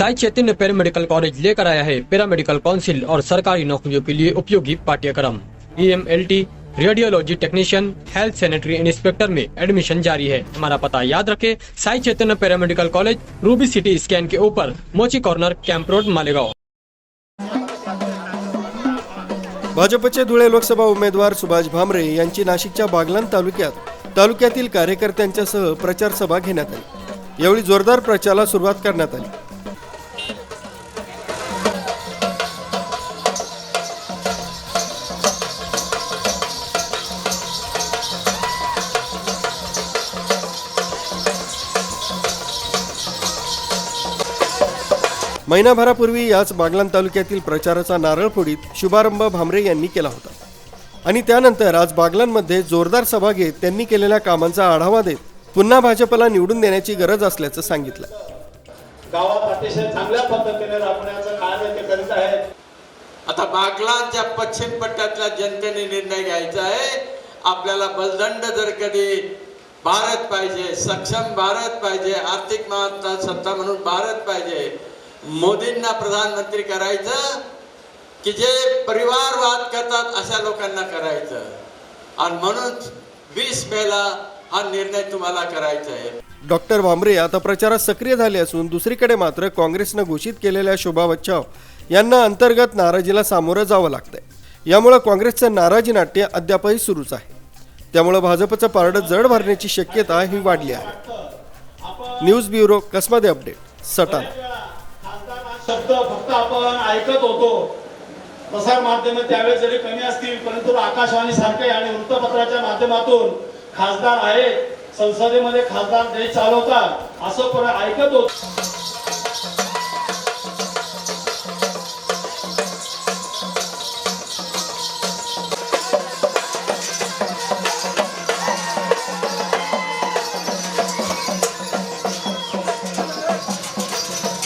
Sai Chaitanya paramedical college लेकर आया है पैरामेडिकल काउंसिल और सरकारी नौकरियों के लिए उपयोगी पाठ्यक्रम। E M L T radiology technician health sanitary inspector में एडमिशन जारी है। हमारा पता याद रखें Sai Chaitanya paramedical college Ruby City scan के ऊपर Mochi corner camp road Malegaon. भाजपचे धुळे लोकसभा उमेदवार सुभाष भामरे यांची नाशिकच्या बागलाण तालुक्यात तालुक्यातील कार्यकर्त्यांच्यासह प्रचार सभा घेण्यात आली. यावेळी जोरदार प्रचाराला सुरुवात करण्यात आली. महिनाभरापूर्वी याच बागलाण तालुक्यातील प्रचाराचा नारळ फोडीत शुभारंभ भामरे यांनी केला होता. आणि त्यानंतर आज बागलांमध्ये जोरदार सभा घेत त्यांनी केलेल्या कामांचा आढावा देत पुन्हा भाजपला निवडून देण्याची गरज असल्याचं सांगितलं. गावात अतिशय चांगल्या पद्धतीने राबवण्याचं कार्य ते करीत आहेत. आता बागलांच्या पश्चिम पट्ट्यातल्या जनतेने निर्णय घ्यायचा आहे. आपल्याला बलदंड जर कधी भारत पाहिजे सक्षम भारत पाहिजे आर्थिक महासत्ता सत्ता म्हणून भारत पाहिजे मोदींना प्रधानमंत्री करायचं की जे परिवारवाद करतात अशा लोकांना करायचं. आणि म्हणून वीस मेला हा निर्णय तुम्हाला करायचा आहे. डॉक्टर भांबरे आता प्रचारात सक्रिय झाले असून दुसरीकडे मात्र काँग्रेसनं घोषित केलेल्या शोभा बच्चाव यांना अंतर्गत नाराजीला सामोरं जावं लागतंय. यामुळं काँग्रेसचं नाराजी नाट्य अद्यापही सुरूच आहे. त्यामुळं भाजपचं पारडं जड भरण्याची शक्यता ही वाढली आहे. न्यूज ब्युरो कसमध्ये अपडेट? सटाणा. शब्द फक्त आपण ऐकत होतो. प्रसार माध्यम त्यावेळेस जरी कमी असतील परंतु आकाशवाणी सारखे आणि वृत्तपत्राच्या माध्यमातून खासदार आहेत. संसदेमध्ये खासदार देश चालवतात. असं पण ऐकत होतो.